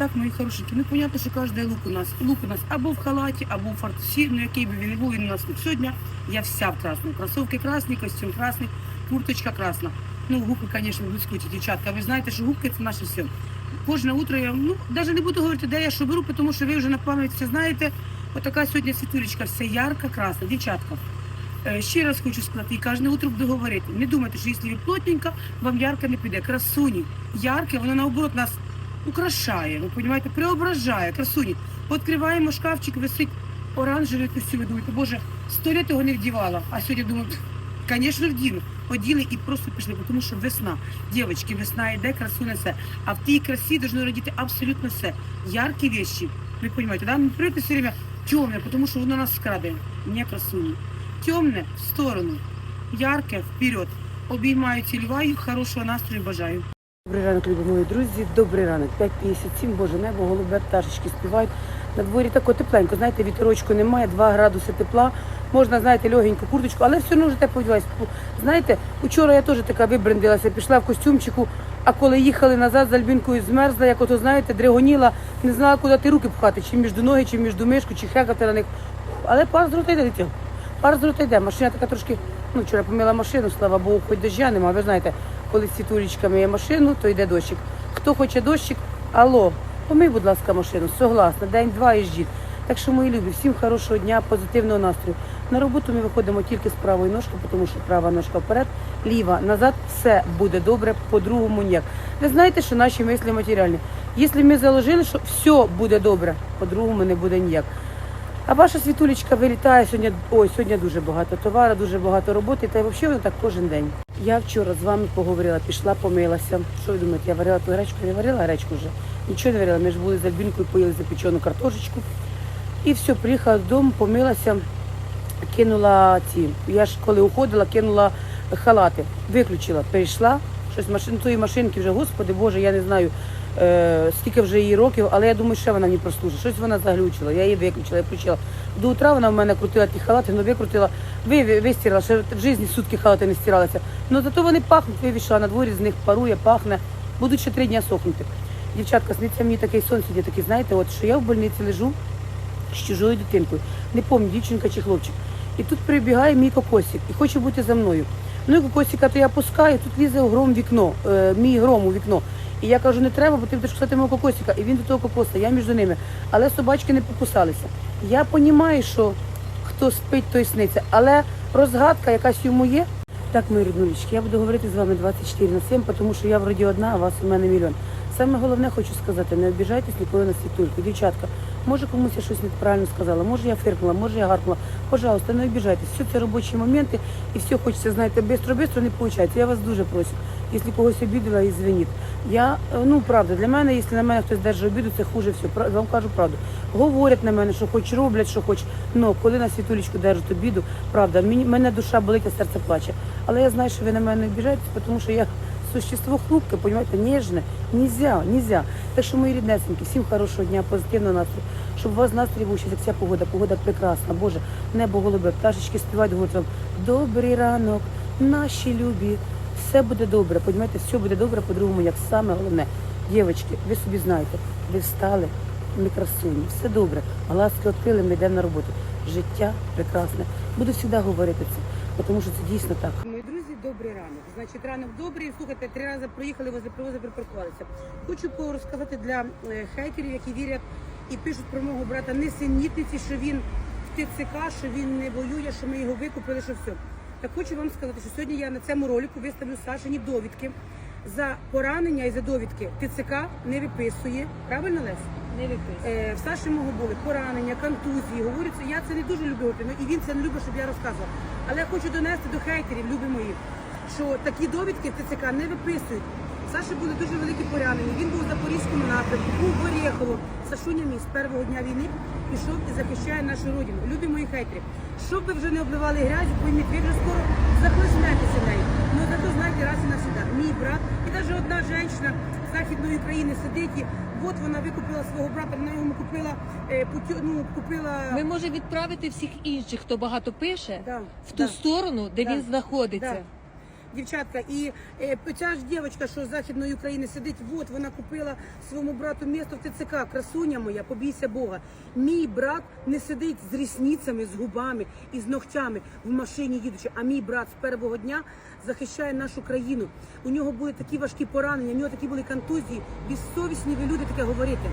Так, мої хорошенькі, ну понятно, що кожен лук у нас. Лук у нас або в халаті, або в фартусі, ну який би він був, він у нас тут сьогодні. Я вся в красному. Кросовки красні, костюм красний, курточка красна. Ну, губки, звісно, блискучі, дівчатка. Ви знаєте, що губки це наше все. Кожне утро я, ну, навіть не буду говорити, де я що беру, тому що ви вже на пам'ять все знаєте. Отака сьогодні світулечка, вся ярка, красна. Дівчатка, е, ще раз хочу сказати, і кожне утро буду говорити. Не думайте, що якщо ви плотненько, вам ярко не піде. Красуні, ярке, воно наоборот нас украшає, ви розумієте, преображає, красуні. Відкриваємо шкафчик, висить оранжевий костюм, думаєте, боже, сто літ його не вдівала. А сьогодні думаю, звісно, вдіну. Оділи і просто пішли, тому що весна. Дівчатки, весна йде, красу несе. А в тій красі должно родити абсолютно все. Яркі вещи. Ви розумієте, да? Прийти все время темне, тому що воно нас скраде. Не красуні. Темне в сторону, ярке вперед. Обіймаю, цілюваю, хорошого настрою бажаю. Добрий ранок, любі мої друзі. Добрий ранок. 5.57, боже небо, голубе пташечки співають. На дворі тако тепленько, знаєте, вітерочку немає, 2 градуси тепла. Можна, знаєте, легеньку курточку, але все одно вже тепло одяглась. Знаєте, вчора я теж така вибрендилася, пішла в костюмчику, а коли їхали назад з Альбінкою, змерзла, як ото, знаєте, дригоніла, не знала, куди ти руки пхати, чи між ноги, чи між мишку, чи хекати на них. Але пар з рота йде дитя. Пар з рота йде. Машина така трошки, ну вчора помила машину, слава Богу, хоч дождя нема. Ви знаєте, коли з світулечками є машину, то йде дощик. Хто хоче дощик, алло, помий, будь ласка, машину. Согласна, день-два і ждіть. Так що, мої любі, всім хорошого дня, позитивного настрою. На роботу ми виходимо тільки з правої ножки, тому що права ножка вперед, ліва назад, все буде добре, по-другому ніяк. Ви знаєте, що наші мислі матеріальні. Якщо ми заложили, що все буде добре, по-другому не буде ніяк. А ваша світулечка вилітає сьогодні. Ой, сьогодні дуже багато товару, дуже багато роботи, та й взагалі воно так кожен день. Я вчора з вами поговорила, пішла, помилася. Що ви думаєте, я варила ту гречку, не варила гречку вже. Нічого не варила. Ми ж були з Альбінкою, поїли запечену картошечку. І все, приїхала додому, помилася, кинула ці. Я ж коли уходила, кинула халати, виключила, перейшла. Щось машин, тої машинки вже, господи Боже, я не знаю е, скільки вже її років, але я думаю, що вона мені прослужить. Щось вона заглючила, я її виключила, я включила. До утра вона в мене крутила ті халати, ну викрутила, ви, ви, вистирала, ще в житті сутки халати не стиралися. Ну зато вони пахнуть, вивішала на дворі, з них парує, пахне, будуть ще три дня сохнути. Дівчатка, сниться мені такий сон сьогодні, такий, знаєте, от що я в больниці лежу з чужою дитинкою. Не пам'ятаю, дівчинка чи хлопчик. І тут прибігає мій кокосик і хоче бути за мною. Ну і кокосика то я пускаю, тут лізе гром вікно, е, мій гром у вікно. І я кажу, не треба, бо ти будеш кусати мого кокосика. І він до того кокоса, я між ними. Але собачки не покусалися. Я розумію, що хто спить, той сниться. Але розгадка якась йому є. Так, мої ріднулечки, я буду говорити з вами 24 на 7, тому що я вроді одна, а вас у мене мільйон. Саме головне хочу сказати, не обіжайтесь ніколи на світульку. Дівчатка, може комусь я щось неправильно сказала, може я фиркнула, може я гаркнула. Пожалуйста, не обіжайтесь. Все це робочі моменти і все хочеться, знаєте, бистро-бистро не виходить. Я вас дуже прошу. Якщо когось обідала, ізвиніть. Я, е, ну правда, для мене, якщо на мене хтось держить обіду, це хуже все. Вам кажу правду. Говорять на мене, що хоч роблять, що хоч. Ну, коли на світулечку держать обіду, правда, мені мене душа болить, а серце плаче. Але я знаю, що ви на мене не обіжаєтесь, тому що я существо хрупке, понимаете, нежне. Нельзя, нельзя. Так що, мої ріднесенькі, всім хорошого дня, позитивного настрою. Щоб у вас настрій був ще як ця погода. Погода прекрасна. Боже, небо голубе, пташечки співають, говорять добрий ранок, наші любі. Все буде добре, понімаєте, все буде добре, по-другому, як саме головне. Дівчатки, ви собі знаєте, ви встали, ми красуні, все добре. Глазки відкрили, ми йдемо на роботу. Життя прекрасне. Буду завжди говорити це, тому що це дійсно так. Добрий ранок. Значить, ранок добрий. Слухайте, три рази проїхали, возле привозу припаркувалися. Хочу розказати для е, хейтерів, які вірять і пишуть про мого брата несенітниці, що він в ТЦК, що він не воює, що ми його викупили, що все. Так хочу вам сказати, що сьогодні я на цьому ролику виставлю Сашині довідки за поранення і за довідки. ТЦК не виписує. Правильно, Лесь? Не виписує. Е, в Саші мого були поранення, контузії. Говориться, я це не дуже люблю і він це не любить, щоб я розказувала. Але я хочу донести до хейтерів, любі мої, що такі довідки в ТЦК не виписують. Саші були дуже великі поранення. Він був у Запорізькому напрямку, був в Орєхово. Сашуня мій з першого дня війни пішов і захищає нашу родину. Любі мої хейтери. Щоб ви вже не обливали грязю, пойміть, ви вже скоро захлиснетеся нею. Ну зато знайте раз і навсегда. Мій брат і навіть одна жінка з західної України сидить. І от вона викупила свого брата, вона йому купила е, путю, ну, купила. Ми можемо відправити всіх інших, хто багато пише, Да, в ту да. сторону, де Да. він знаходиться. Да. Дівчатка, і е, ця ж дівчинка, що з Західної України сидить, от вона купила своєму брату місто в ТЦК. Красуня моя, побійся Бога. Мій брат не сидить з рісницями, з губами і з ногтями в машині їдучи. А мій брат з першого дня захищає нашу країну. У нього були такі важкі поранення, у нього такі були контузії. Безсовісні ви люди таке говорите.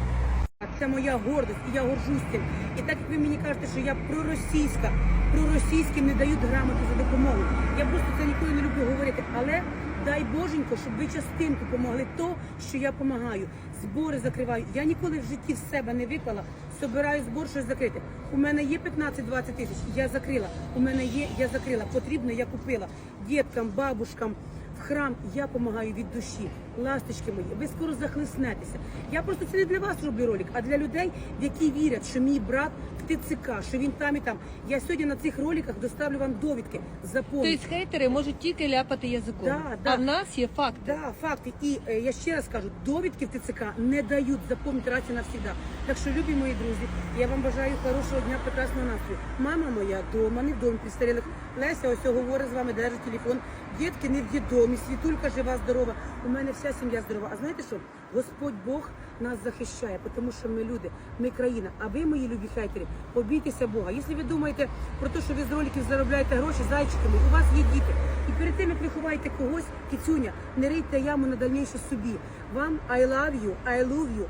Це моя гордость, і я горжусь цим. І так як ви мені кажете, що я проросійська, проросійським не дають грамоти за допомогу. Я просто це ніколи не люблю говорити. Але дай Боженько, щоб ви частинку помогли то, що я допомагаю. Збори закриваю. Я ніколи в житті в себе не виклала, собираю збор, щось закрити. У мене є 15-20 тисяч, я закрила. У мене є, я закрила. Потрібно, я купила діткам, бабушкам в храм я допомагаю від душі. Ласточки мої, ви скоро захлиснетеся. Я просто це не для вас роблю ролик, а для людей, які вірять, що мій брат в ТЦК, що він там і там. Я сьогодні на цих роликах доставлю вам довідки. Запомніть. Тобто хейтери можуть тільки ляпати язиком. Да, да. А в нас є факти. Да, факти. І е, я ще раз кажу, довідки в ТЦК не дають запомнити раз і навсігда. Так що, любі мої друзі, я вам бажаю хорошого дня, прекрасного настрою. Мама моя вдома, не в домі підстарілих. Леся ось говорить з вами, держить телефон. Дітки не в дідомі, світулька жива, здорова. У мене вся сім'я здорова. А знаєте що? Господь Бог нас захищає, тому що ми люди, ми країна. А ви, мої любі хейтери, побійтеся Бога. Якщо ви думаєте про те, що ви з роликів заробляєте гроші, зайчиками, у вас є діти. І перед тим, як ви ховаєте когось, кицюня, не рийте яму на дальніше собі. Вам I love you, I love you,